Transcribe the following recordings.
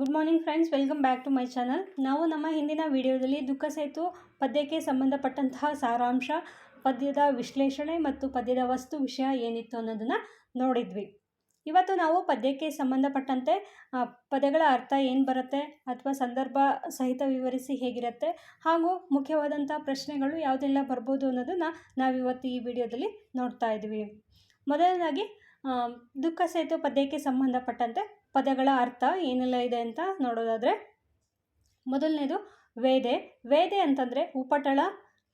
Good morning friends welcome back to my channel ನಾವು ನಮ್ಮ ಹಿಂದಿನ ವಿಡಿಯೋದಲ್ಲಿ ದುಃಖ ಸೇತು ಪದ್ಯಕ್ಕೆ ಸಂಬಂಧಪಟ್ಟಂತಹ ಸಾರಾಂಶ, ಪದ್ಯದ ವಿಶ್ಲೇಷಣೆ ಮತ್ತು ಪದ್ಯದ ವಸ್ತು ವಿಷಯ ಏನಿತ್ತು ಅನ್ನೋದನ್ನು ನೋಡಿದ್ವಿ. ಇವತ್ತು ನಾವು ಪದ್ಯಕ್ಕೆ ಸಂಬಂಧಪಟ್ಟಂತೆ ಪದಗಳ ಅರ್ಥ ಏನು ಬರುತ್ತೆ ಅಥವಾ ಸಂದರ್ಭ ಸಹಿತ ವಿವರಿಸಿ ಹೇಗಿರುತ್ತೆ ಹಾಗೂ ಮುಖ್ಯವಾದಂಥ ಪ್ರಶ್ನೆಗಳು ಯಾವುದೆಲ್ಲ ಬರ್ಬೋದು ಅನ್ನೋದನ್ನು ನಾವಿವತ್ತು ಈ ವಿಡಿಯೋದಲ್ಲಿ ನೋಡ್ತಾ ಇದ್ವಿ. ಮೊದಲನೇದಾಗಿ ದುಃಖ ಸೇತು ಪದ್ಯಕ್ಕೆ ಸಂಬಂಧಪಟ್ಟಂತೆ ಪದಗಳ ಅರ್ಥ ಏನೆಲ್ಲ ಇದೆ ಅಂತ ನೋಡೋದಾದರೆ, ಮೊದಲನೇದು ವೇದೆ. ವೇದೆ ಅಂತಂದರೆ ಉಪಟಳ,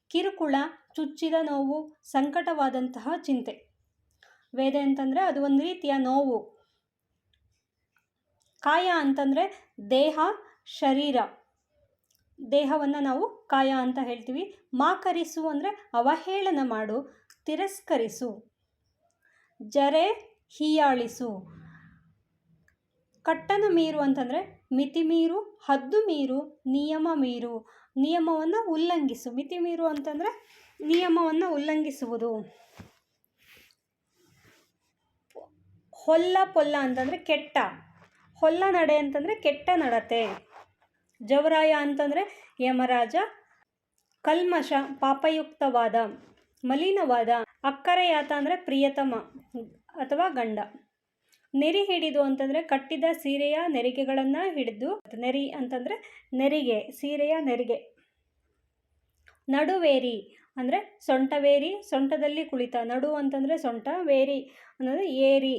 ಕಿರುಕುಳ, ಚುಚ್ಚಿದ ನೋವು, ಸಂಕಟವಾದಂತಹ ಚಿಂತೆ. ವೇದೆ ಅಂತಂದರೆ ಅದು ಒಂದು ರೀತಿಯ ನೋವು. ಕಾಯ ಅಂತಂದರೆ ದೇಹ, ಶರೀರ. ದೇಹವನ್ನು ನಾವು ಕಾಯ ಅಂತ ಹೇಳ್ತೀವಿ. ಮಾಕರಿಸು ಅಂದರೆ ಅವಹೇಳನ ಮಾಡು, ತಿರಸ್ಕರಿಸು. ಜರೆ ಹೀಯಾಳಿಸು. ಕಟ್ಟನ ಮೀರು ಅಂತಂದರೆ ಮಿತಿ ಮೀರು, ಹದ್ದು ಮೀರು, ನಿಯಮ ಮೀರು. ನಿಯಮವನ್ನು ಉಲ್ಲಂಘಿಸು. ಮಿತಿ ಮೀರು ಅಂತಂದರೆ ನಿಯಮವನ್ನು ಉಲ್ಲಂಘಿಸುವುದು. ಹೊಲ್ಲ ಪೊಲ್ಲ ಅಂತಂದರೆ ಕೆಟ್ಟ. ಹೊಲ್ಲ ನಡೆ ಅಂತಂದರೆ ಕೆಟ್ಟ ನಡತೆ. ಜವರಾಯ ಅಂತಂದರೆ ಯಮರಾಜ. ಕಲ್ಮಶ, ಪಾಪಯುಕ್ತವಾದ, ಮಲಿನವಾದ. ಅಕ್ಕರೆಯಾತ ಅಂದರೆ ಪ್ರಿಯತಮ ಅಥವಾ ಗಂಡ. ನೆರಿ ಹಿಡಿದು ಅಂತಂದರೆ ಕಟ್ಟಿದ ಸೀರೆಯ ನೆರಿಗೆಗಳನ್ನು ಹಿಡಿದು, ನೆರಿ ಅಂತಂದರೆ ನೆರಿಗೆ, ಸೀರೆಯ ನೆರಿಗೆ. ನಡುವೇರಿ ಅಂದರೆ ಸೊಂಟವೇರಿ, ಸೊಂಟದಲ್ಲಿ ಕುಳಿತ, ನಡು ಅಂತಂದರೆ ಸೊಂಟ, ವೇರಿ ಅನ್ನೋದು ಏರಿ,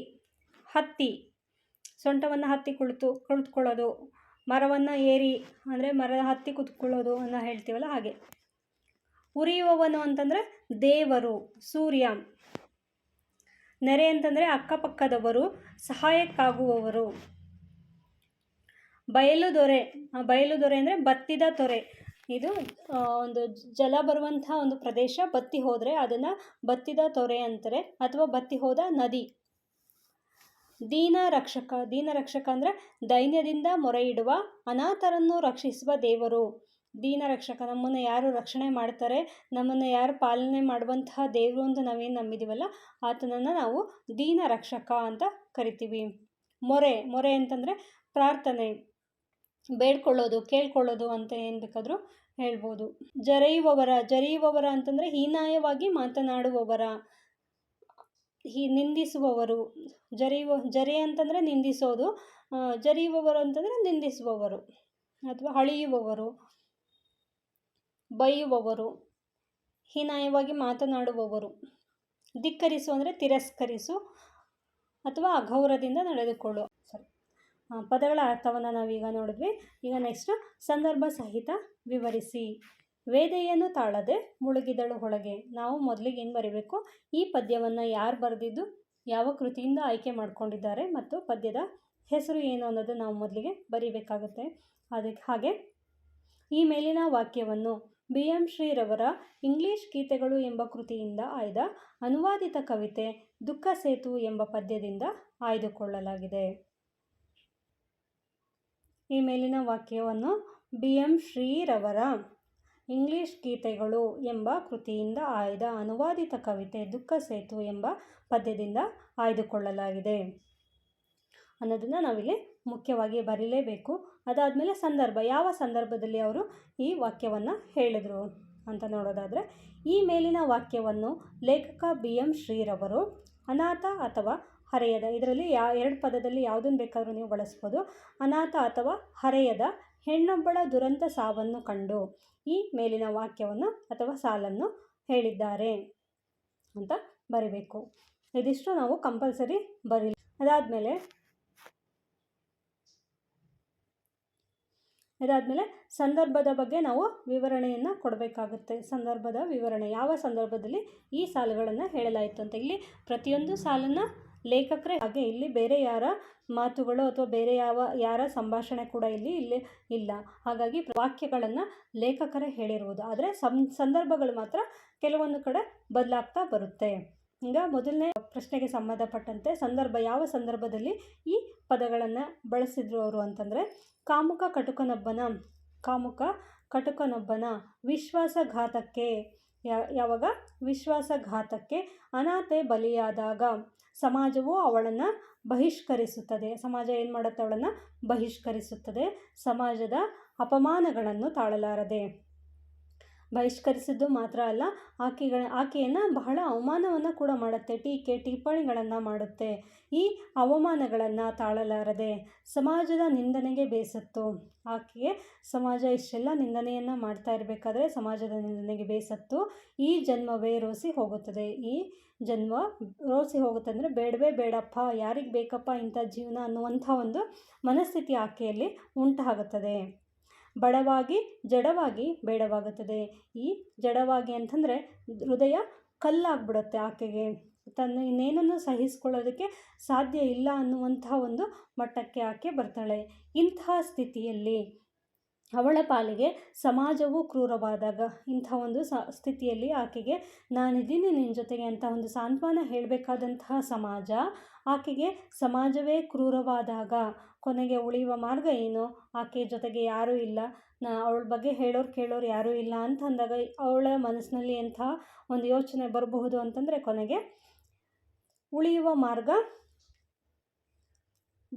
ಹತ್ತಿ. ಸೊಂಟವನ್ನು ಹತ್ತಿ ಕುಳಿತು, ಕುಳಿತುಕೊಳ್ಳೋದು. ಮರವನ್ನು ಏರಿ ಅಂದರೆ ಮರ ಹತ್ತಿ ಕುತ್ಕೊಳ್ಳೋದು ಅನ್ನೋ ಹೇಳ್ತೀವಲ್ಲ ಹಾಗೆ. ಉರಿಯುವವನು ಅಂತಂದರೆ ದೇವರು, ಸೂರ್ಯ. ನೆರೆ ಅಂತಂದರೆ ಅಕ್ಕಪಕ್ಕದವರು, ಸಹಾಯಕ್ಕಾಗುವವರು. ಬಯಲು ದೊರೆ ಬಯಲು ದೊರೆ ಅಂದರೆ ಬತ್ತಿದ ತೊರೆ. ಇದು ಒಂದು ಜಲ ಬರುವಂಥ ಒಂದು ಪ್ರದೇಶ, ಬತ್ತಿ ಹೋದರೆ ಅದನ್ನು ಬತ್ತಿದ ತೊರೆ ಅಂತಾರೆ, ಅಥವಾ ಬತ್ತಿ ಹೋದ ನದಿ. ದೀನ ರಕ್ಷಕ ದೀನ ರಕ್ಷಕ ಅಂದರೆ ದೈನ್ಯದಿಂದ ಮೊರೆಯಿಡುವ ಅನಾಥರನ್ನು ರಕ್ಷಿಸುವ ದೇವರು. ದೀನ ರಕ್ಷಕ, ನಮ್ಮನ್ನು ಯಾರು ರಕ್ಷಣೆ ಮಾಡ್ತಾರೆ, ನಮ್ಮನ್ನು ಯಾರು ಪಾಲನೆ ಮಾಡುವಂತಹ ದೇವರು ಅಂತ ನಾವೇನು ನಂಬಿದ್ದೀವಲ್ಲ ಆತನನ್ನು ನಾವು ದೀನ ರಕ್ಷಕ ಅಂತ ಕರಿತೀವಿ. ಮೊರೆ ಮೊರೆ ಅಂತಂದರೆ ಪ್ರಾರ್ಥನೆ, ಬೇಡ್ಕೊಳ್ಳೋದು, ಕೇಳ್ಕೊಳ್ಳೋದು ಅಂತ ಏನು ಬೇಕಾದರೂ ಹೇಳ್ಬೋದು. ಜರೆಯುವವರ ಜರೆಯುವವರ ಅಂತಂದರೆ ಹೀನಾಯವಾಗಿ ಮಾತನಾಡುವವರ, ಹಿ, ನಿಂದಿಸುವವರು. ಜರೆಯುವ, ಜರೆ ಅಂತಂದರೆ ನಿಂದಿಸೋದು ಜರಿಯುವವರು ಅಂತಂದರೆ ನಿಂದಿಸುವವರು ಅಥವಾ ಹಳಿಯುವವರು ಬೈಯುವವರು, ಹೀನಾಯವಾಗಿ ಮಾತನಾಡುವವರು, ಧಿಕ್ಕರಿಸು ಅಂದರೆ ತಿರಸ್ಕರಿಸು ಅಥವಾ ಅಗೌರವದಿಂದ ನಡೆದುಕೊಳ್ಳು. ಸರಿ ಪದಗಳ ಅರ್ಥವನ್ನು ನಾವೀಗ ನೋಡಿದ್ವಿ. ಈಗ ನೆಕ್ಸ್ಟ್ ಸಂದರ್ಭ ಸಹಿತ ವಿವರಿಸಿ. ವೇದೆಯನ್ನು ತಾಳದೆ ಮುಳುಗಿದಳು ಹೊಳಗೆ. ನಾವು ಮೊದಲಿಗೆ ಏನು ಬರೀಬೇಕು? ಈ ಪದ್ಯವನ್ನು ಯಾರು ಬರೆದಿದ್ದು, ಯಾವ ಕೃತಿಯಿಂದ ಆಯ್ಕೆ ಮಾಡಿಕೊಂಡಿದ್ದಾರೆ ಮತ್ತು ಪದ್ಯದ ಹೆಸರು ಏನು ಅನ್ನೋದು ನಾವು ಮೊದಲಿಗೆ ಬರೀಬೇಕಾಗುತ್ತೆ. ಅದಕ್ಕೆ ಹಾಗೆ ಈ ಮೇಲಿನ ವಾಕ್ಯವನ್ನು ಬಿ ಎಂ ಶ್ರೀರವರ ಇಂಗ್ಲಿಷ್ ಗೀತೆಗಳು ಎಂಬ ಕೃತಿಯಿಂದ ಆಯ್ದ ಅನುವಾದಿತ ಕವಿತೆ ದುಃಖ ಸೇತು ಎಂಬ ಪದ್ಯದಿಂದ ಆಯ್ದುಕೊಳ್ಳಲಾಗಿದೆ. ಈ ಮೇಲಿನ ವಾಕ್ಯವನ್ನು ಬಿ ಎಂ ಶ್ರೀರವರ ಇಂಗ್ಲಿಷ್ ಗೀತೆಗಳು ಎಂಬ ಕೃತಿಯಿಂದ ಆಯ್ದ ಅನುವಾದಿತ ಕವಿತೆ ದುಃಖ ಸೇತು ಎಂಬ ಪದ್ಯದಿಂದ ಆಯ್ದುಕೊಳ್ಳಲಾಗಿದೆ. ಅನ್ನೋದನ್ನು ನಾವಿಲ್ಲಿ ಮುಖ್ಯವಾಗಿ ಬರೀಲೇಬೇಕು. ಅದಾದಮೇಲೆ ಸಂದರ್ಭ, ಯಾವ ಸಂದರ್ಭದಲ್ಲಿ ಅವರು ಈ ವಾಕ್ಯವನ್ನು ಹೇಳಿದರು ಅಂತ ನೋಡೋದಾದರೆ, ಈ ಮೇಲಿನ ವಾಕ್ಯವನ್ನು ಲೇಖಕ ಬಿ ಎಂ ಶ್ರೀರವರು ಅನಾಥ ಅಥವಾ ಹರೆಯದ, ಇದರಲ್ಲಿ ಯಾ, ಎರಡು ಪದದಲ್ಲಿ ಯಾವುದನ್ನು ಬೇಕಾದರೂ ನೀವು ಬಳಸ್ಬೋದು, ಅನಾಥ ಅಥವಾ ಹರೆಯದ ಹೆಣ್ಣೊಬ್ಬಳ ದುರಂತ ಸಾವನ್ನು ಕಂಡು ಈ ಮೇಲಿನ ವಾಕ್ಯವನ್ನು ಅಥವಾ ಸಾಲನ್ನು ಹೇಳಿದ್ದಾರೆ ಅಂತ ಬರಿಬೇಕು. ಇದಿಷ್ಟು ನಾವು ಕಂಪಲ್ಸರಿ ಬರೀ ಅದಾದಮೇಲೆ ಇದಾದಮೇಲೆ ಸಂದರ್ಭದ ಬಗ್ಗೆ ನಾವು ವಿವರಣೆಯನ್ನು ಕೊಡಬೇಕಾಗುತ್ತೆ. ಸಂದರ್ಭದ ವಿವರಣೆ. ಯಾವ ಸಂದರ್ಭದಲ್ಲಿ ಈ ಸಾಲುಗಳನ್ನು ಹೇಳಲಾಯಿತು ಅಂತ. ಇಲ್ಲಿ ಪ್ರತಿಯೊಂದು ಸಾಲನ್ನು ಲೇಖಕರೇ ಹಾಗೆ ಇಲ್ಲಿ ಬೇರೆ ಯಾರ ಮಾತುಗಳು ಅಥವಾ ಬೇರೆ ಯಾವ ಯಾರ ಸಂಭಾಷಣೆ ಕೂಡ ಇಲ್ಲಿ ಇಲ್ಲಿ ಇಲ್ಲ. ಹಾಗಾಗಿ ವಾಕ್ಯಗಳನ್ನು ಲೇಖಕರೇ ಹೇಳಿರುವುದು. ಆದರೆ ಸಂ, ಸಂದರ್ಭಗಳು ಮಾತ್ರ ಕೆಲವೊಂದು ಕಡೆ ಬದಲಾಗ್ತಾ ಬರುತ್ತೆ. ಈಗ ಮೊದಲನೇ ಪ್ರಶ್ನೆಗೆ ಸಂಬಂಧಪಟ್ಟಂತೆ ಸಂದರ್ಭ, ಯಾವ ಸಂದರ್ಭದಲ್ಲಿ ಈ ಪದಗಳನ್ನು ಬಳಸಿದ್ರು ಅವರು ಅಂತಂದರೆ, ಕಾಮುಕ ಕಟುಕನೊಬ್ಬನ ಕಾಮುಕ ಕಟುಕನೊಬ್ಬನ ವಿಶ್ವಾಸಘಾತಕ್ಕೆ ಯಾವಾಗ? ವಿಶ್ವಾಸಘಾತಕ್ಕೆ ಅನಾಥೆ ಬಲಿಯಾದಾಗ ಸಮಾಜವು ಅವಳನ್ನು ಬಹಿಷ್ಕರಿಸುತ್ತದೆ. ಸಮಾಜ ಏನು ಮಾಡುತ್ತೆ? ಅವಳನ್ನು ಬಹಿಷ್ಕರಿಸುತ್ತದೆ. ಸಮಾಜದ ಅಪಮಾನಗಳನ್ನು ತಾಳಲಾರದೆ. ಬಹಿಷ್ಕರಿಸಿದ್ದು ಮಾತ್ರ ಅಲ್ಲ, ಆಕೆಗಳ, ಆಕೆಯನ್ನು ಬಹಳ ಅವಮಾನವನ್ನು ಕೂಡ ಮಾಡುತ್ತೆ, ಟೀಕೆ, ಟಿಪ್ಪಣಿಗಳನ್ನು ಮಾಡುತ್ತೆ. ಈ ಅವಮಾನಗಳನ್ನು ತಾಳಲಾರದೆ ಸಮಾಜದ ನಿಂದನೆಗೆ ಬೇಸತ್ತು. ಆಕೆಗೆ ಸಮಾಜ ಇಷ್ಟೆಲ್ಲ ನಿಂದನೆಯನ್ನು ಮಾಡ್ತಾ ಇರಬೇಕಾದ್ರೆ ಸಮಾಜದ ನಿಂದನೆಗೆ ಬೇಸತ್ತು. ಈ ಜನ್ಮವೇ ರೋಸಿ ಹೋಗುತ್ತದೆ. ಈ ಜನ್ಮ ರೋಸಿ ಹೋಗುತ್ತೆ ಅಂದರೆ ಬೇಡವೇ ಬೇಡಪ್ಪ, ಯಾರಿಗೆ ಬೇಕಪ್ಪ ಇಂಥ ಜೀವನ ಅನ್ನುವಂಥ ಒಂದು ಮನಸ್ಥಿತಿ ಆಕೆಯಲ್ಲಿ ಉಂಟಾಗುತ್ತದೆ. ಬಡವಾಗಿ ಜಡವಾಗಿ ಬೇಡವಾಗುತ್ತದೆ. ಈ ಜಡವಾಗಿ ಅಂತಂದರೆ ಹೃದಯ ಕಲ್ಲಾಗ್ಬಿಡುತ್ತೆ ಆಕೆಗೆ. ತನ್ನ ಇನ್ನೇನನ್ನು ಸಹಿಸ್ಕೊಳ್ಳೋದಕ್ಕೆ ಸಾಧ್ಯ ಇಲ್ಲ ಅನ್ನುವಂಥ ಒಂದು ಮಟ್ಟಕ್ಕೆ ಆಕೆ ಬರ್ತಾಳೆ. ಇಂತಹ ಸ್ಥಿತಿಯಲ್ಲಿ ಅವಳ ಪಾಲಿಗೆ ಸಮಾಜವು ಕ್ರೂರವಾದಾಗ ಇಂಥ ಒಂದು ಸ ಸ್ಥಿತಿಯಲ್ಲಿ ಆಕೆಗೆ ನಾನಿದ್ದೀನಿ ನಿನ್ನ ಜೊತೆಗೆ ಅಂತ ಒಂದು ಸಾಂತ್ವನ ಹೇಳಬೇಕಾದಂತಹ ಸಮಾಜ ಆಕೆಗೆ ಸಮಾಜವೇ ಕ್ರೂರವಾದಾಗ ಕೊನೆಗೆ ಉಳಿಯುವ ಮಾರ್ಗ ಏನು? ಆಕೆ ಜೊತೆಗೆ ಯಾರೂ ಇಲ್ಲ. ನಾ, ಅವಳ ಬಗ್ಗೆ ಹೇಳೋರು ಕೇಳೋರು ಯಾರೂ ಇಲ್ಲ ಅಂತ ಅಂದಾಗ ಅವಳ ಮನಸ್ಸಿನಲ್ಲಿ ಎಂಥ ಒಂದು ಯೋಚನೆ ಬರಬಹುದು ಅಂತಂದರೆ ಕೊನೆಗೆ ಉಳಿಯುವ ಮಾರ್ಗ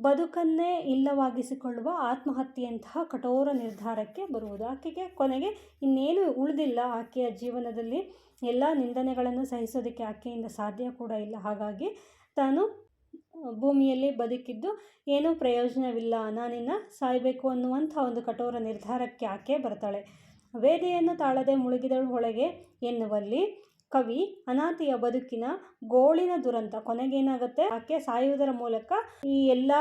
ಬದುಕನ್ನೇ ಇಲ್ಲವಾಗಿಸಿಕೊಳ್ಳುವ ಆತ್ಮಹತ್ಯೆಯಂತಹ ಕಠೋರ ನಿರ್ಧಾರಕ್ಕೆ ಬರುವುದು. ಆಕೆಗೆ ಕೊನೆಗೆ ಇನ್ನೇನು ಉಳಿದಿಲ್ಲ. ಆಕೆಯ ಜೀವನದಲ್ಲಿ ಎಲ್ಲ ನಿಂದನೆಗಳನ್ನು ಸಹಿಸೋದಕ್ಕೆ ಆಕೆಯಿಂದ ಸಾಧ್ಯ ಕೂಡ ಇಲ್ಲ. ಹಾಗಾಗಿ ತಾನು ಭೂಮಿಯಲ್ಲಿ ಬದುಕಿದ್ದು ಏನೂ ಪ್ರಯೋಜನವಿಲ್ಲ. ನಾನಿನ್ನು ಸಾಯಬೇಕು ಅನ್ನುವಂಥ ಒಂದು ಕಠೋರ ನಿರ್ಧಾರಕ್ಕೆ ಆಕೆ ಬರ್ತಾಳೆ. ವೇದೆಯನ್ನು ತಾಳದೆ ಮುಳುಗಿದಳು ಒಳಗೆ ಎನ್ನುವಲ್ಲಿ ಕವಿ ಅನಾಥಿಯ ಬದುಕಿನ ಗೋಳಿನ ದುರಂತ ಕೊನೆಗೇನಾಗುತ್ತೆ? ಆಕೆ ಸಾಯುವುದರ ಮೂಲಕ ಈ ಎಲ್ಲ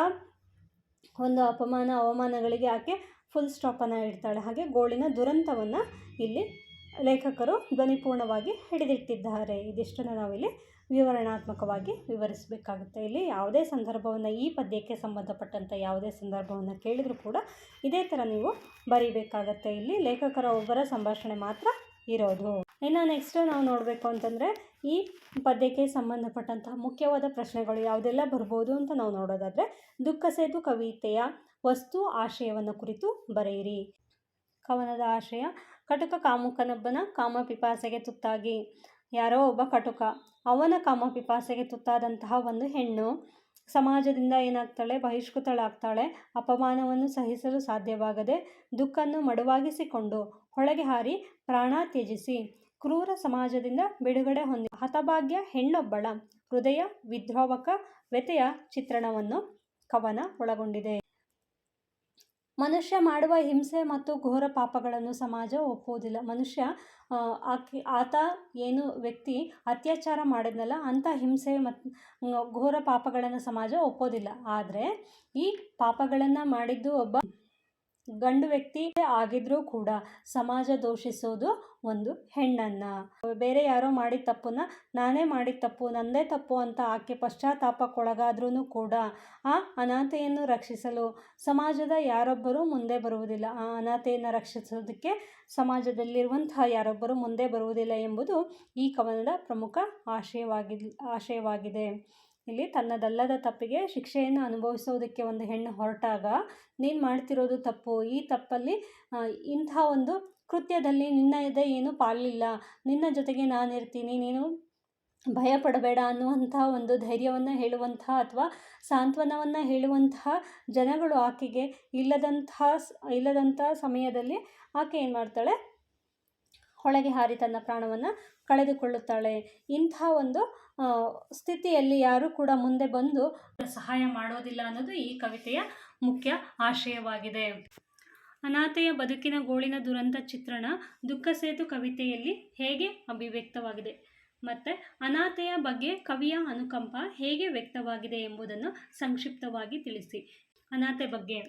ಒಂದು ಅಪಮಾನ, ಅವಮಾನಗಳಿಗೆ ಆಕೆ ಫುಲ್ ಸ್ಟಾಪನ್ನು ಇಡ್ತಾಳೆ. ಹಾಗೆ ಗೋಳಿನ ದುರಂತವನ್ನು ಇಲ್ಲಿ ಲೇಖಕರು ಧ್ವನಿಪೂರ್ಣವಾಗಿ ಹಿಡಿದಿಟ್ಟಿದ್ದಾರೆ. ಇದಿಷ್ಟನ್ನು ನಾವಿಲ್ಲಿ ವಿವರಣಾತ್ಮಕವಾಗಿ ವಿವರಿಸಬೇಕಾಗುತ್ತೆ. ಇಲ್ಲಿ ಯಾವುದೇ ಸಂದರ್ಭವನ್ನು ಈ ಪದ್ಯಕ್ಕೆ ಸಂಬಂಧಪಟ್ಟಂಥ ಯಾವುದೇ ಸಂದರ್ಭವನ್ನು ಕೇಳಿದರೂ ಕೂಡ ಇದೇ ಥರ ನೀವು ಬರೀಬೇಕಾಗತ್ತೆ. ಇಲ್ಲಿ ಲೇಖಕರ ಒಬ್ಬರ ಸಂಭಾಷಣೆ ಮಾತ್ರ ಇರೋದು. ಇನ್ನು ನೆಕ್ಸ್ಟ್ ನಾವು ನೋಡಬೇಕು ಅಂತಂದರೆ ಈ ಪದ್ಯಕ್ಕೆ ಸಂಬಂಧಪಟ್ಟಂತಹ ಮುಖ್ಯವಾದ ಪ್ರಶ್ನೆಗಳು ಯಾವುದೆಲ್ಲ ಬರ್ಬೋದು ಅಂತ ನಾವು ನೋಡೋದಾದರೆ, ದುಃಖ ಸೇತು ಕವಿತೆಯ ವಸ್ತು ಆಶಯವನ್ನು ಕುರಿತು ಬರೆಯಿರಿ. ಕವನದ ಆಶಯ, ಕಟಕ ಕಾಮುಕನೊಬ್ಬನ ಕಾಮ ಪಿಪಾಸೆಗೆ ತುತ್ತಾಗಿ ಯಾರೋ ಒಬ್ಬ ಕಟುಕ. ಅವನ ಕಾಮಪಿಪಾಸೆಗೆ ತುತ್ತಾದಂತಹ ಒಂದು ಹೆಣ್ಣು ಸಮಾಜದಿಂದ ಏನಾಗ್ತಾಳೆ, ಬಹಿಷ್ಕೃತಳಾಗ್ತಾಳೆ, ಅಪಮಾನವನ್ನು ಸಹಿಸಲು ಸಾಧ್ಯವಾಗದೆ ದುಃಖನ್ನು ಮಡುವಾಗಿಸಿಕೊಂಡು ಹೊಳಗೆ ಹಾರಿ ಪ್ರಾಣ ತ್ಯಜಿಸಿ ಕ್ರೂರ ಸಮಾಜದಿಂದ ಬಿಡುಗಡೆ ಹೊಂದಿ ಹತಭಾಗ್ಯ ಹೆಣ್ಣೊಬ್ಬಳ ಹೃದಯ ವಿದ್ರೋವಕ ವ್ಯತೆಯ ಚಿತ್ರಣವನ್ನು ಕವನ ಒಳಗೊಂಡಿದೆ. ಮನುಷ್ಯ ಮಾಡುವ ಹಿಂಸೆ ಮತ್ತು ಘೋರ ಪಾಪಗಳನ್ನು ಸಮಾಜ ಒಪ್ಪುವುದಿಲ್ಲ. ಮನುಷ್ಯ ಆಕೆ, ಆತ ಏನು ವ್ಯಕ್ತಿ ಅತ್ಯಾಚಾರ ಮಾಡಿದ್ನಲ್ಲ, ಅಂಥ ಹಿಂಸೆ ಮತ್ತು ಘೋರ ಪಾಪಗಳನ್ನು ಸಮಾಜ ಒಪ್ಪೋದಿಲ್ಲ ಆದರೆ ಈ ಪಾಪಗಳನ್ನು ಮಾಡಿದ್ದು ಒಬ್ಬ ಗಂಡು ವ್ಯಕ್ತಿ ಆಗಿದ್ರೂ ಕೂಡ ಸಮಾಜ ದೋಷಿಸೋದು ಒಂದು ಹೆಣ್ಣನ್ನು. ಬೇರೆ ಯಾರೋ ಮಾಡಿದ ತಪ್ಪನ್ನ ನಾನೇ ಮಾಡಿದ ತಪ್ಪು, ನಂದೇ ತಪ್ಪು ಅಂತ ಆಕೆ ಪಶ್ಚಾತ್ತಾಪಕ್ಕೊಳಗಾದ್ರೂ ಕೂಡ ಆ ಅನಾಥೆಯನ್ನು ರಕ್ಷಿಸಲು ಸಮಾಜದ ಯಾರೊಬ್ಬರೂ ಮುಂದೆ ಬರುವುದಿಲ್ಲ. ಆ ಅನಾಥೆಯನ್ನು ರಕ್ಷಿಸೋದಕ್ಕೆ ಸಮಾಜದಲ್ಲಿರುವಂತಹ ಯಾರೊಬ್ಬರು ಮುಂದೆ ಬರುವುದಿಲ್ಲ ಎಂಬುದು ಈ ಕವನದ ಪ್ರಮುಖ ಆಶಯವಾಗಿ ಆಶಯವಾಗಿದೆ. ಇಲ್ಲಿ ತನ್ನದಲ್ಲದ ತಪ್ಪಿಗೆ ಶಿಕ್ಷೆಯನ್ನು ಅನುಭವಿಸೋದಕ್ಕೆ ಒಂದು ಹೆಣ್ಣು ಹೊರಟಾಗ ನೀನು ಮಾಡ್ತಿರೋದು ತಪ್ಪು. ಈ ತಪ್ಪಲ್ಲಿ ಇಂಥ ಒಂದು ಕೃತ್ಯದಲ್ಲಿ ನಿನ್ನದೇ ಏನು ಪಾಲಿಲ್ಲ. ನಿನ್ನ ಜೊತೆಗೆ ನಾನು ಇರ್ತೀನಿ. ನೀನು ಭಯ ಪಡಬೇಡ ಅನ್ನುವಂಥ ಒಂದು ಧೈರ್ಯವನ್ನು ಹೇಳುವಂತಹ ಅಥವಾ ಸಾಂತ್ವನವನ್ನು ಹೇಳುವಂತಹ ಜನಗಳು ಆಕೆಗೆ ಇಲ್ಲದಂತಹ ಇಲ್ಲದಂಥ ಸಮಯದಲ್ಲಿ ಆಕೆ ಏನು ಮಾಡ್ತಾಳೆ? ಹೊಳಗೆ ಹಾರಿ ತನ್ನ ಪ್ರಾಣವನ್ನು ಕಳೆದುಕೊಳ್ಳುತ್ತಾಳೆ. ಇಂಥ ಒಂದು ಸ್ಥಿತಿಯಲ್ಲಿ ಯಾರೂ ಕೂಡ ಮುಂದೆ ಬಂದು ಸಹಾಯ ಮಾಡೋದಿಲ್ಲ ಅನ್ನೋದು ಈ ಕವಿತೆಯ ಮುಖ್ಯ ಆಶಯವಾಗಿದೆ. ಅನಾಥೆಯ ಬದುಕಿನ ಗೋಳಿನ ದುರಂತ ಚಿತ್ರಣ ದುಃಖ ಸೇತು ಕವಿತೆಯಲ್ಲಿ ಹೇಗೆ ಅಭಿವ್ಯಕ್ತವಾಗಿದೆ? ಮತ್ತು ಅನಾಥೆಯ ಬಗ್ಗೆ ಕವಿಯ ಅನುಕಂಪ ಹೇಗೆ ವ್ಯಕ್ತವಾಗಿದೆ ಎಂಬುದನ್ನು ಸಂಕ್ಷಿಪ್ತವಾಗಿ ತಿಳಿಸಿ. ಅನಾಥೆ ಬಗ್ಗೆ.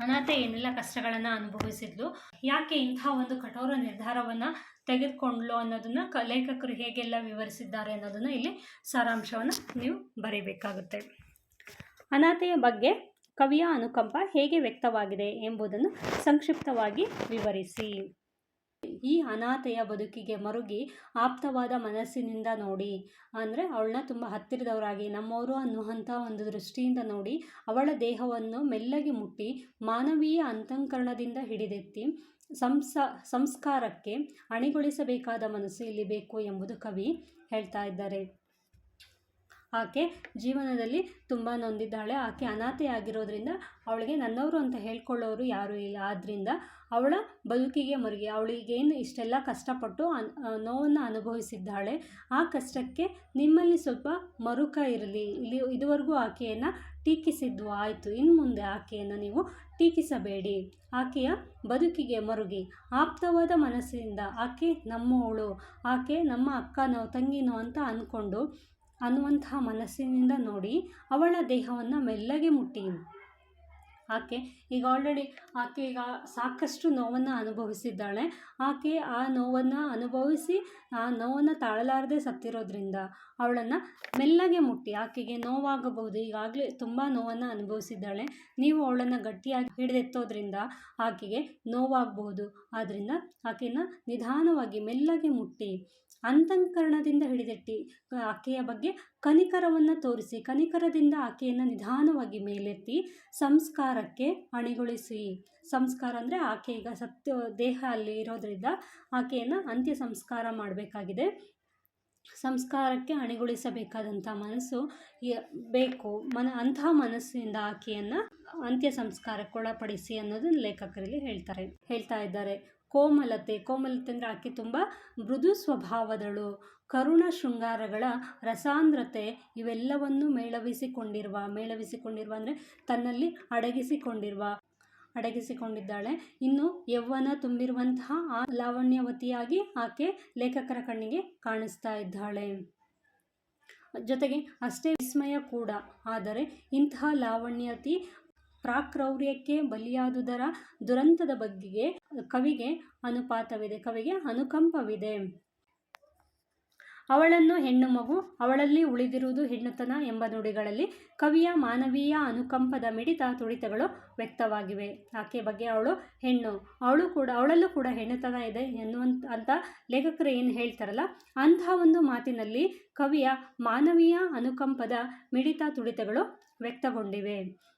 ಅನಾಥೆ ಏನೆಲ್ಲ ಕಷ್ಟಗಳನ್ನು ಅನುಭವಿಸಿದ್ಲು? ಯಾಕೆ ಇಂಥ ಒಂದು ಕಠೋರ ನಿರ್ಧಾರವನ್ನು ತೆಗೆದುಕೊಂಡ್ಲು ಅನ್ನೋದನ್ನು ಲೇಖಕರು ಹೇಗೆಲ್ಲ ವಿವರಿಸಿದ್ದಾರೆ ಅನ್ನೋದನ್ನು ಇಲ್ಲಿ ಸಾರಾಂಶವನ್ನು ನೀವು ಬರೀಬೇಕಾಗುತ್ತೆ. ಅನಾಥೆಯ ಬಗ್ಗೆ ಕವಿಯ ಅನುಕಂಪ ಹೇಗೆ ವ್ಯಕ್ತವಾಗಿದೆ ಎಂಬುದನ್ನು ಸಂಕ್ಷಿಪ್ತವಾಗಿ ವಿವರಿಸಿ. ಈ ಅನಾಥೆಯ ಬದುಕಿಗೆ ಮರುಗಿ ಆಪ್ತವಾದ ಮನಸ್ಸಿನಿಂದ ನೋಡಿ ಅಂದರೆ ಅವಳನ್ನ ತುಂಬ ಹತ್ತಿರದವರಾಗಿ ನಮ್ಮವರು ಅನ್ನುವಂಥ ಒಂದು ದೃಷ್ಟಿಯಿಂದ ನೋಡಿ ಅವಳ ದೇಹವನ್ನು ಮೆಲ್ಲಗೆ ಮುಟ್ಟಿ ಮಾನವೀಯ ಅಂತಃಕರಣದಿಂದ ಹಿಡಿದೆತ್ತಿ ಸಂಸ, ಸಂಸ್ಕಾರಕ್ಕೆ ಅಣಿಗೊಳಿಸಬೇಕಾದ ಮನಸ್ಸು ಇಲ್ಲಿ ಬೇಕು ಎಂಬುದು ಕವಿ ಹೇಳ್ತಾ ಇದ್ದಾರೆ. ಆಕೆ ಜೀವನದಲ್ಲಿ ತುಂಬ ನೊಂದಿದ್ದಾಳೆ. ಆಕೆ ಅನಾಥೆಯಾಗಿರೋದ್ರಿಂದ ಅವಳಿಗೆ ನನ್ನವರು ಅಂತ ಹೇಳ್ಕೊಳ್ಳೋರು ಯಾರೂ ಇಲ್ಲ. ಆದ್ದರಿಂದ ಅವಳ ಬದುಕಿಗೆ ಮರುಗಿ. ಅವಳಿಗೇನು ಇಷ್ಟೆಲ್ಲ ಕಷ್ಟಪಟ್ಟು ನೋವನ್ನು ಅನುಭವಿಸಿದ್ದಾಳೆ. ಆ ಕಷ್ಟಕ್ಕೆ ನಿಮ್ಮಲ್ಲಿ ಸ್ವಲ್ಪ ಮರುಕ ಇರಲಿ. ಇಲ್ಲಿ ಇದುವರೆಗೂ ಆಕೆಯನ್ನು ಟೀಕಿಸಿದ್ದು ಆಯಿತು. ಇನ್ನು ಮುಂದೆ ಆಕೆಯನ್ನು ನೀವು ಟೀಕಿಸಬೇಡಿ. ಆಕೆಯ ಬದುಕಿಗೆ ಮರುಗಿ. ಆಪ್ತವಾದ ಮನಸ್ಸಿನಿಂದ ಆಕೆ ನಮ್ಮವಳು. ಆಕೆ ನಮ್ಮ ಅಕ್ಕನೋ, ತಂಗಿನೋ ಅಂತ ಅಂದ್ಕೊಂಡು ಅನ್ನುವಂತಹ ಮನಸ್ಸಿನಿಂದ ನೋಡಿ ಅವಳ ದೇಹವನ್ನು ಮೆಲ್ಲಗೆ ಮುಟ್ಟಿ. ಆಕೆ ಈಗ ಆಲ್ರೆಡಿ ಆಕೆ ಈಗ ಸಾಕಷ್ಟು ನೋವನ್ನು ಅನುಭವಿಸಿದ್ದಾಳೆ. ಆಕೆ ಆ ನೋವನ್ನು ಅನುಭವಿಸಿ, ಆ ನೋವನ್ನು ತಾಳಲಾರದೆ ಸತ್ತಿರೋದ್ರಿಂದ ಅವಳನ್ನು ಮೆಲ್ಲಗೆ ಮುಟ್ಟಿ, ಆಕೆಗೆ ನೋವಾಗಬಹುದು, ಈಗಾಗಲೇ ತುಂಬ ನೋವನ್ನು ಅನುಭವಿಸಿದ್ದಾಳೆ. ನೀವು ಅವಳನ್ನು ಗಟ್ಟಿಯಾಗಿ ಹಿಡಿದೆತ್ತೋದ್ರಿಂದ ಆಕೆಗೆ ನೋವಾಗಬಹುದು. ಆದ್ದರಿಂದ ಆಕೆಯನ್ನು ನಿಧಾನವಾಗಿ ಮೆಲ್ಲಗೆ ಮುಟ್ಟಿ ಅಂತಃಕರಣದಿಂದ ಹಿಡಿದಿಟ್ಟು ಆಕೆಯ ಬಗ್ಗೆ ಕನಿಕರವನ್ನು ತೋರಿಸಿ, ಕನಿಕರದಿಂದ ಆಕೆಯನ್ನು ನಿಧಾನವಾಗಿ ಮೇಲೆತ್ತಿ ಸಂಸ್ಕಾರಕ್ಕೆ ಅಣಿಗೊಳಿಸಿ. ಸಂಸ್ಕಾರ ಅಂದರೆ ಆಕೆ ಈಗ ಸತ್ಯ, ದೇಹ ಅಲ್ಲಿ ಇರೋದರಿಂದ ಆಕೆಯನ್ನು ಅಂತ್ಯ ಸಂಸ್ಕಾರ ಮಾಡಬೇಕಾಗಿದೆ. ಸಂಸ್ಕಾರಕ್ಕೆ ಅಣಿಗೊಳಿಸಬೇಕಾದಂಥ ಮನಸ್ಸು ಬೇಕು. ಮನ ಅಂತಹ ಮನಸ್ಸಿನಿಂದ ಆಕೆಯನ್ನು ಅಂತ್ಯ ಸಂಸ್ಕಾರಕ್ಕೆ ಒಳಪಡಿಸಿ ಅನ್ನೋದನ್ನು ಲೇಖಕರಲ್ಲಿ ಹೇಳ್ತಾರೆ, ಹೇಳ್ತಾ ಇದ್ದಾರೆ. ಕೋಮಲತೆ. ಕೋಮಲತೆ ಅಂದರೆ ಆಕೆ ತುಂಬ ಮೃದು ಸ್ವಭಾವದಳು. ಕರುಣ ಶೃಂಗಾರಗಳ ರಸಾಂದ್ರತೆ ಇವೆಲ್ಲವನ್ನು ಮೇಳವಿಸಿಕೊಂಡಿರುವ ಮೇಳವಿಸಿಕೊಂಡಿರುವ ಅಂದರೆ ತನ್ನಲ್ಲಿ ಅಡಗಿಸಿಕೊಂಡಿರುವ, ಅಡಗಿಸಿಕೊಂಡಿದ್ದಾಳೆ. ಇನ್ನು ಯೌವನ ತುಂಬಿರುವಂತಹ ಆ ಲಾವಣ್ಯವತಿಯಾಗಿ ಆಕೆ ಲೇಖಕರ ಕಣ್ಣಿಗೆ ಕಾಣಿಸ್ತಾ ಇದ್ದಾಳೆ. ಜೊತೆಗೆ ಅಷ್ಟೇ ವಿಸ್ಮಯ ಕೂಡ. ಆದರೆ ಇಂತಹ ಲಾವಣ್ಯತಿ ಪ್ರಾಕ್ರೌರ್ಯಕ್ಕೆ ಬಲಿಯಾದುದರ ದುರಂತದ ಬಗ್ಗೆಗೆ ಕವಿಗೆ ಅನುಪಾತವಿದೆ. ಕವಿಗೆ ಅನುಕಂಪವಿದೆ. ಅವಳನ್ನು ಹೆಣ್ಣು ಮಗು, ಅವಳಲ್ಲಿ ಉಳಿದಿರುವುದು ಹೆಣ್ಣುತನ ಎಂಬ ನುಡಿಗಳಲ್ಲಿ ಕವಿಯ ಮಾನವೀಯ ಅನುಕಂಪದ ಮಿಡಿತ ತುಡಿತಗಳು ವ್ಯಕ್ತವಾಗಿವೆ. ಆಕೆ ಬಗ್ಗೆ ಅವಳು ಹೆಣ್ಣು, ಅವಳು ಕೂಡ, ಅವಳಲ್ಲೂ ಕೂಡ ಹೆಣ್ಣುತನ ಇದೆ ಎನ್ನುವಂತ, ಅಂತ ಲೇಖಕರು ಏನು ಹೇಳ್ತಾರಲ್ಲ ಅಂತಹ ಒಂದು ಮಾತಿನಲ್ಲಿ ಕವಿಯ ಮಾನವೀಯ ಅನುಕಂಪದ ಮಿಡಿತ ತುಡಿತಗಳು ವ್ಯಕ್ತಗೊಂಡಿವೆ.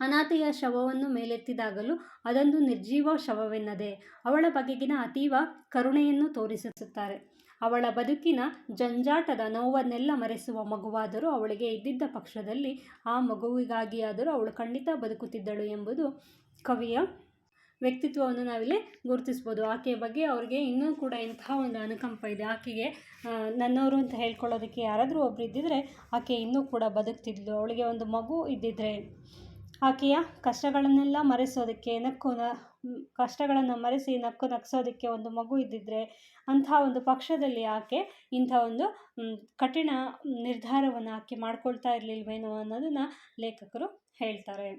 ಅನಾಥೆಯ ಶವವನ್ನು ಮೇಲೆತ್ತಿದಾಗಲೂ ಅದೊಂದು ನಿರ್ಜೀವ ಶವವೆನ್ನದೆ ಅವಳ ಬಗೆಗಿನ ಅತೀವ ಕರುಣೆಯನ್ನು ತೋರಿಸುತ್ತಾರೆ. ಅವಳ ಬದುಕಿನ ಜಂಜಾಟದ ನೋವನ್ನೆಲ್ಲ ಮರೆಸುವ ಮಗುವಾದರೂ ಅವಳಿಗೆ ಇದ್ದಿದ್ದ ಪಕ್ಷದಲ್ಲಿ ಆ ಮಗುವಿಗಾಗಿಯಾದರೂ ಅವಳು ಖಂಡಿತ ಬದುಕುತ್ತಿದ್ದಳು ಎಂಬುದು ಕವಿಯ ವ್ಯಕ್ತಿತ್ವವನ್ನು ನಾವಿಲ್ಲಿ ಗುರುತಿಸ್ಬೋದು. ಆಕೆಯ ಬಗ್ಗೆ ಅವ್ರಿಗೆ ಇನ್ನೂ ಕೂಡ ಇಂತಹ ಒಂದು ಅನುಕಂಪ ಇದೆ. ಆಕೆಗೆ ನನ್ನವರು ಅಂತ ಹೇಳ್ಕೊಳ್ಳೋದಕ್ಕೆ ಯಾರಾದರೂ ಒಬ್ರು ಇದ್ದಿದ್ರೆ ಆಕೆ ಇನ್ನೂ ಕೂಡ ಬದುಕ್ತಿದ್ಲು. ಅವಳಿಗೆ ಒಂದು ಮಗು ಇದ್ದಿದ್ರೆ ಆಕೆಯ ಕಷ್ಟಗಳನ್ನೆಲ್ಲ ಮರೆಸೋದಕ್ಕೆ ನಕ್ಕು ನ, ಕಷ್ಟಗಳನ್ನು ಮರೆಸಿ ನಕ್ಕು ನಗಿಸೋದಕ್ಕೆ ಒಂದು ಮಗು ಇದ್ದಿದ್ದರೆ ಅಂಥ ಒಂದು ಪಕ್ಷದಲ್ಲಿ ಆಕೆ ಇಂಥ ಒಂದು ಕಠಿಣ ನಿರ್ಧಾರವನ್ನು ಆಕೆ ಮಾಡ್ಕೊಳ್ತಾ ಇರಲಿಲ್ವೇನೋ ಅನ್ನೋದನ್ನು ಲೇಖಕರು ಹೇಳ್ತಾರೆ.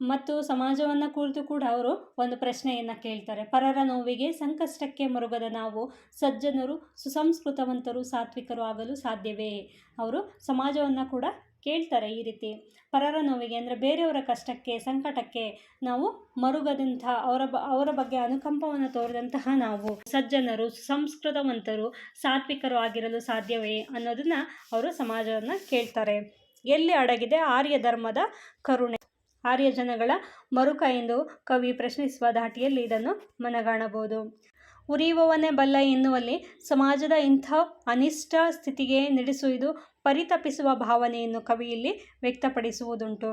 ಮತ್ತು ಸಮಾಜವನ್ನು ಕುರಿತು ಕೂಡ ಅವರು ಒಂದು ಪ್ರಶ್ನೆಯನ್ನು ಕೇಳ್ತಾರೆ. ಪರರ ನೋವಿಗೆ ಸಂಕಷ್ಟಕ್ಕೆ ಮರುಗದ ನಾವು ಸಜ್ಜನರು, ಸುಸಂಸ್ಕೃತವಂತರು, ಸಾತ್ವಿಕರು ಆಗಲು ಸಾಧ್ಯವೇ? ಅವರು ಸಮಾಜವನ್ನು ಕೂಡ ಕೇಳ್ತಾರೆ ಈ ರೀತಿ. ಪರರ ನೋವಿಗೆ ಅಂದರೆ ಬೇರೆಯವರ ಕಷ್ಟಕ್ಕೆ, ಸಂಕಟಕ್ಕೆ ನಾವು ಮರುಗದಂತಹ ಅವರ ಬ, ಅವರ ಬಗ್ಗೆ ಅನುಕಂಪವನ್ನು ತೋರಿದಂತಹ ನಾವು ಸಜ್ಜನರು, ಸಂಸ್ಕೃತವಂತರು, ಸಾತ್ವಿಕರು ಆಗಿರಲು ಸಾಧ್ಯವೇ ಅನ್ನೋದನ್ನು ಅವರು ಸಮಾಜವನ್ನು ಕೇಳ್ತಾರೆ. ಎಲ್ಲಿ ಅಡಗಿದೆ ಆರ್ಯ ಧರ್ಮದ ಕರುಣೆ. ಆರ್ಯ ಜನಗಳ ಮರುಕ ಎಂದು ಕವಿ ಪ್ರಶ್ನಿಸುವ ಧಾಟಿಯಲ್ಲಿ ಇದನ್ನು ಮನಗಾಣಬಹುದು. ಉರಿಯುವವನೇ ಬಲ್ಲ ಎನ್ನುವಲ್ಲಿ ಸಮಾಜದ ಇಂಥ ಅನಿಷ್ಟ ಸ್ಥಿತಿಗೆ ನಡೆಸುವುದು ಪರಿತಪಿಸುವ ಭಾವನೆಯನ್ನು ಕವಿಯಲ್ಲಿ ವ್ಯಕ್ತಪಡಿಸುವುದುಂಟು.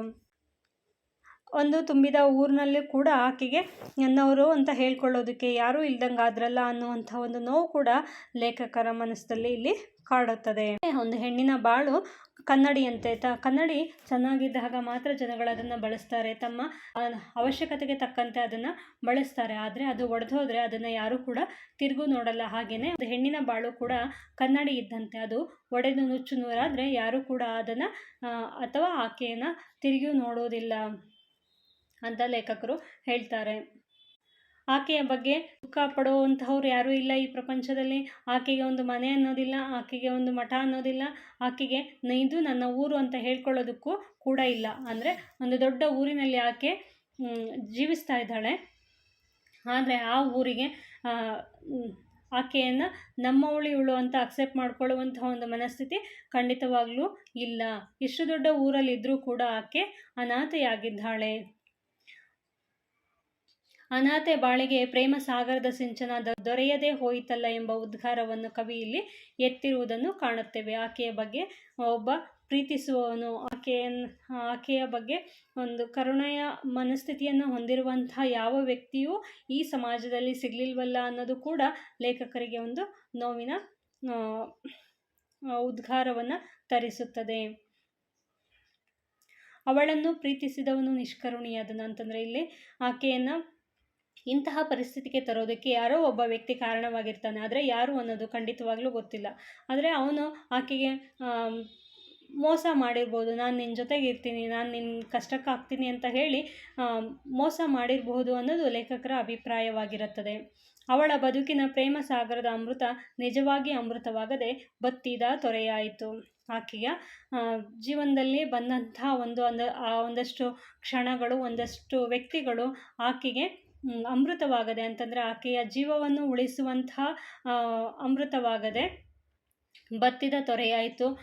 ಒಂದು ತುಂಬಿದ ಊರಿನಲ್ಲಿ ಕೂಡ ಆಕೆಗೆ ನನ್ನವರು ಅಂತ ಹೇಳ್ಕೊಳ್ಳೋದಕ್ಕೆ ಯಾರೂ ಇಲ್ದಂಗೆ ಆದ್ರಲ್ಲ ಅನ್ನುವಂಥ ಒಂದು ನೋವು ಕೂಡ ಲೇಖಕರ ಮನಸ್ಸಲ್ಲಿ ಇಲ್ಲಿ ಕಾಡುತ್ತದೆ. ಒಂದು ಹೆಣ್ಣಿನ ಬಾಳು ಕನ್ನಡಿಯಂತೆ ತ, ಕನ್ನಡಿ ಚೆನ್ನಾಗಿದ್ದಾಗ ಮಾತ್ರ ಜನಗಳು ಅದನ್ನು ಬಳಸ್ತಾರೆ. ತಮ್ಮ ಅವಶ್ಯಕತೆಗೆ ತಕ್ಕಂತೆ ಅದನ್ನು ಬಳಸ್ತಾರೆ. ಆದರೆ ಅದು ಒಡೆದೋದ್ರೆ ಅದನ್ನು ಯಾರೂ ಕೂಡ ತಿರುಗು ನೋಡಲ್ಲ. ಹಾಗೆಯೇ ಅದು ಹೆಣ್ಣಿನ ಬಾಳು ಕೂಡ ಕನ್ನಡಿ ಇದ್ದಂತೆ. ಅದು ಒಡೆದು ನುಚ್ಚು ನೂರಾದರೆ ಯಾರೂ ಕೂಡ ಅದನ್ನು ಅಥವಾ ಆಕೆಯನ್ನು ತಿರುಗಿಯೂ ನೋಡೋದಿಲ್ಲ ಅಂತ ಲೇಖಕರು ಹೇಳ್ತಾರೆ. ಆಕೆಯ ಬಗ್ಗೆ ದುಃಖ ಪಡುವಂತಹವ್ರು ಯಾರೂ ಇಲ್ಲ ಈ ಪ್ರಪಂಚದಲ್ಲಿ. ಆಕೆಗೆ ಒಂದು ಮನೆ ಅನ್ನೋದಿಲ್ಲ, ಆಕೆಗೆ ಒಂದು ಮಠ ಅನ್ನೋದಿಲ್ಲ, ಆಕೆಗೆ ಇದು ನನ್ನ ಊರು ಅಂತ ಹೇಳ್ಕೊಳ್ಳೋದಕ್ಕೂ ಕೂಡ ಇಲ್ಲ. ಅಂದರೆ ಒಂದು ದೊಡ್ಡ ಊರಿನಲ್ಲಿ ಆಕೆ ಜೀವಿಸ್ತಾ ಇದ್ದಾಳೆ. ಆದರೆ ಆ ಊರಿಗೆ ಆಕೆಯನ್ನು ನಮ್ಮವಳು ಇವಳು ಅಂತ ಅಕ್ಸೆಪ್ಟ್ ಮಾಡ್ಕೊಳ್ಳುವಂತಹ ಒಂದು ಮನಸ್ಥಿತಿ ಖಂಡಿತವಾಗ್ಲೂ ಇಲ್ಲ. ಇಷ್ಟು ದೊಡ್ಡ ಊರಲ್ಲಿ ಇದ್ದರೂ ಕೂಡ ಆಕೆ ಅನಾಥೆಯಾಗಿದ್ದಾಳೆ. ಅನಾಥೆ ಬಾಳಿಗೆ ಪ್ರೇಮ ಸಾಗರದ ಸಿಂಚನ ದೊರೆಯದೇ ಹೋಯಿತಲ್ಲ ಎಂಬ ಉದ್ಗಾರವನ್ನು ಕವಿ ಇಲ್ಲಿ ಎತ್ತಿರುವುದನ್ನು ಕಾಣುತ್ತೇವೆ. ಆಕೆಯ ಬಗ್ಗೆ, ಒಬ್ಬ ಪ್ರೀತಿಸುವವನು ಆಕೆಯ ಆಕೆಯ ಬಗ್ಗೆ ಒಂದು ಕರುಣೆಯ ಮನಸ್ಥಿತಿಯನ್ನು ಹೊಂದಿರುವಂತಹ ಯಾವ ವ್ಯಕ್ತಿಯೂ ಈ ಸಮಾಜದಲ್ಲಿ ಸಿಗಲಿಲ್ವಲ್ಲ ಅನ್ನೋದು ಕೂಡ ಲೇಖಕರಿಗೆ ಒಂದು ನೋವಿನ ಉದ್ಗಾರವನ್ನು ತರಿಸುತ್ತದೆ. ಅವಳನ್ನು ಪ್ರೀತಿಸಿದವನು ನಿಷ್ಕರುಣಿಯಾದನು ಅಂತಂದರೆ ಇಲ್ಲಿ ಆಕೆಯನ್ನು ಇಂತಹ ಪರಿಸ್ಥಿತಿಗೆ ತರೋದಕ್ಕೆ ಯಾರೋ ಒಬ್ಬ ವ್ಯಕ್ತಿ ಕಾರಣವಾಗಿರ್ತಾನೆ. ಆದರೆ ಯಾರು ಅನ್ನೋದು ಖಂಡಿತವಾಗ್ಲೂ ಗೊತ್ತಿಲ್ಲ. ಆದರೆ ಅವನು ಆಕೆಗೆ ಮೋಸ ಮಾಡಿರ್ಬೋದು. ನಾನು ನಿನ್ನ ಜೊತೆಗೆ ಇರ್ತೀನಿ ನಾನು ನಿನ್ನ ಕಷ್ಟಕ್ಕೆ ಕಷ್ಟಕ್ಕಾಗ್ತೀನಿ ಅಂತ ಹೇಳಿ ಮೋಸ ಮಾಡಿರಬಹುದು ಅನ್ನೋದು ಲೇಖಕರ ಅಭಿಪ್ರಾಯವಾಗಿರುತ್ತದೆ. ಅವಳ ಬದುಕಿನ ಪ್ರೇಮ ಸಾಗರದ ಅಮೃತ ನಿಜವಾಗಿ ಅಮೃತವಾಗದೆ ಬತ್ತಿದ ತೊರೆಯಾಯಿತು. ಆಕೆಯ ಜೀವನದಲ್ಲಿ ಬಂದಂಥ ಒಂದು ಒಂದು ಆ ಒಂದಷ್ಟು ಕ್ಷಣಗಳು, ಒಂದಷ್ಟು ವ್ಯಕ್ತಿಗಳು ಆಕೆಗೆ ಅಮೃತವಾಗದೆ ಅಂತಂದರೆ ಆಕೆಯ ಜೀವವನ್ನು ಉಳಿಸುವಂತಹ ಅಮೃತವಾಗದೆ ಬತ್ತಿದ ತೊರೆಯಾಯಿತು.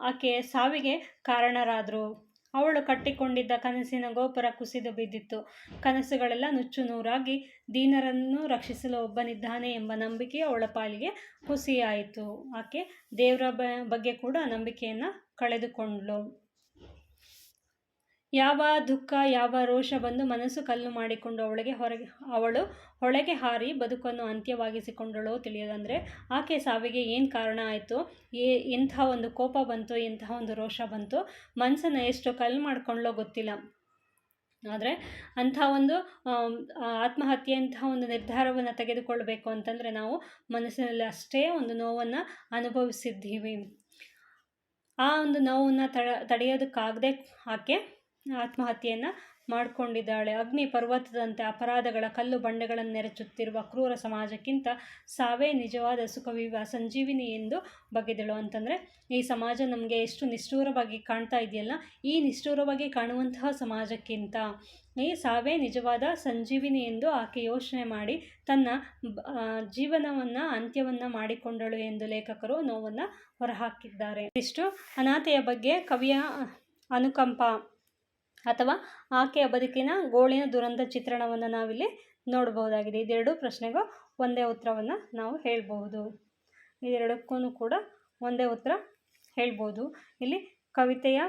ಆಕೆ ಸಾವಿಗೆ ಕಾರಣರಾದರು. ಅವಳು ಕಟ್ಟಿಕೊಂಡಿದ್ದ ಕನಸಿನ ಗೋಪುರ ಕುಸಿದು ಬಿದ್ದಿತ್ತು. ಕನಸುಗಳೆಲ್ಲ ನುಚ್ಚು ನೂರಾಗಿ ದೀನರನ್ನು ರಕ್ಷಿಸಲು ಒಬ್ಬನಿದ್ದಾನೆ ಎಂಬ ನಂಬಿಕೆ ಅವಳ ಪಾಲಿಗೆ ಹುಸಿಯಾಯಿತು ಆಕೆ ದೇವರ ಬಗ್ಗೆ ಕೂಡ ನಂಬಿಕೆಯನ್ನು ಕಳೆದುಕೊಂಡ್ಳು. ಯಾವ ದುಃಖ, ಯಾವ ರೋಷ ಬಂದು ಮನಸ್ಸು ಕಲ್ಲು ಮಾಡಿಕೊಂಡು ಅವಳಿಗೆ ಹೊರಗೆ, ಅವಳು ಹೊಳೆಗೆ ಹಾರಿ ಬದುಕನ್ನು ಅಂತ್ಯವಾಗಿಸಿಕೊಂಡಳೋ ತಿಳಿಯೋದಂದರೆ, ಆಕೆ ಸಾವಿಗೆ ಏನು ಕಾರಣ ಆಯಿತು? ಏ ಎಂಥ ಒಂದು ಕೋಪ ಬಂತು ಎಂಥ ಒಂದು ರೋಷ ಬಂತು ಮನಸ್ಸನ್ನು ಎಷ್ಟು ಕಲ್ಲು ಮಾಡ್ಕೊಂಡ್ಲೋ ಗೊತ್ತಿಲ್ಲ. ಆದರೆ ಅಂಥ ಒಂದು ಆತ್ಮಹತ್ಯೆ ಅಂತಹ ಒಂದು ನಿರ್ಧಾರವನ್ನು ತೆಗೆದುಕೊಳ್ಬೇಕು ಅಂತಂದರೆ ನಾವು ಮನಸ್ಸಿನಲ್ಲಿ ಅಷ್ಟೇ ಒಂದು ನೋವನ್ನು ಅನುಭವಿಸಿದ್ದೀವಿ. ಆ ಒಂದು ನೋವನ್ನು ತಡ, ತಡೆಯೋದಕ್ಕಾಗದೆ ಆಕೆ ಆತ್ಮಹತ್ಯೆಯನ್ನು ಮಾಡಿಕೊಂಡಿದ್ದಾಳೆ. ಅಗ್ನಿ ಪರ್ವತದಂತೆ ಅಪರಾಧಗಳ ಕಲ್ಲು ಬಂಡೆಗಳನ್ನು ನೆರಚುತ್ತಿರುವ ಕ್ರೂರ ಸಮಾಜಕ್ಕಿಂತ ಸಾವೇ ನಿಜವಾದ ಸುಖವಿವ ಸಂಜೀವಿನಿ ಎಂದು ಬಗೆದಳು. ಅಂತಂದರೆ, ಈ ಸಮಾಜ ನಮಗೆ ಎಷ್ಟು ನಿಷ್ಠೂರವಾಗಿ ಕಾಣ್ತಾ ಇದೆಯಲ್ಲ, ಈ ನಿಷ್ಠೂರವಾಗಿ ಕಾಣುವಂತಹ ಸಮಾಜಕ್ಕಿಂತ. ಈ ಸಾವೇ ನಿಜವಾದ ಸಂಜೀವಿನಿ ಎಂದು ಆಕೆ ಯೋಚನೆ ಮಾಡಿ ತನ್ನ ಜೀವನವನ್ನು, ಅಂತ್ಯವನ್ನು ಮಾಡಿಕೊಂಡಳು ಎಂದು ಲೇಖಕರು ನೋವನ್ನು ಹೊರಹಾಕಿದ್ದಾರೆ. ಇಷ್ಟು ಅನಾಥೆಯ ಬಗ್ಗೆ ಕವಿಯ ಅನುಕಂಪ. ಅಥವಾ ಆಕೆಯ ಬದುಕಿನ ಗೋಳಿನ ದುರಂತ ಚಿತ್ರಣವನ್ನು ನಾವಿಲ್ಲಿ ನೋಡಬಹುದಾಗಿದೆ. ಇದೆರಡು ಪ್ರಶ್ನೆಗೂ ಒಂದೇ ಉತ್ತರವನ್ನು ನಾವು ಹೇಳ್ಬೋದು ಇದೆರಡಕ್ಕೂ ಕೂಡ ಒಂದೇ ಉತ್ತರ ಹೇಳ್ಬೋದು. ಇಲ್ಲಿ ಕವಿತೆಯ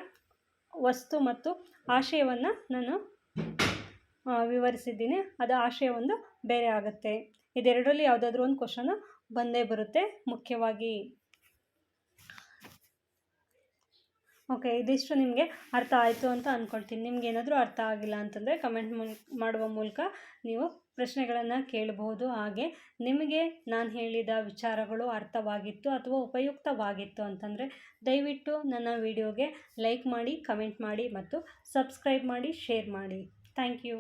ವಸ್ತು ಮತ್ತು ಆಶಯವನ್ನು ನಾನು ವಿವರಿಸಿದ್ದೀನಿ. ಅದು ಆಶಯ ಒಂದು ಬೇರೆ ಆಗುತ್ತೆ. ಇದೆರಡರಲ್ಲಿ ಯಾವುದಾದ್ರೂ ಒಂದು ಕ್ವಶನು ಬಂದೇ ಬರುತ್ತೆ, ಮುಖ್ಯವಾಗಿ. ಓಕೆ, ಇದಿಷ್ಟು ನಿಮಗೆ ಅರ್ಥ ಆಯಿತು ಅಂತ ಅಂದ್ಕೊಳ್ತೀನಿ ನಿಮ್ಗೆ ಏನಾದರೂ ಅರ್ಥ ಆಗಿಲ್ಲ ಅಂತಂದರೆ ಕಮೆಂಟ್ ಮಾಡುವ ಮೂಲಕ ನೀವು ಪ್ರಶ್ನೆಗಳನ್ನು ಕೇಳಬಹುದು ಹಾಗೆ ನಿಮಗೆ ನಾನು ಹೇಳಿದ ವಿಚಾರಗಳು ಅರ್ಥವಾಗಿತ್ತು ಅಥವಾ ಉಪಯುಕ್ತವಾಗಿತ್ತು ಅಂತಂದರೆ ದಯವಿಟ್ಟು ನನ್ನ ವಿಡಿಯೋಗೆ ಲೈಕ್ ಮಾಡಿ, ಕಮೆಂಟ್ ಮಾಡಿ ಮತ್ತು ಸಬ್ಸ್ಕ್ರೈಬ್ ಮಾಡಿ, ಶೇರ್ ಮಾಡಿ. Thank you.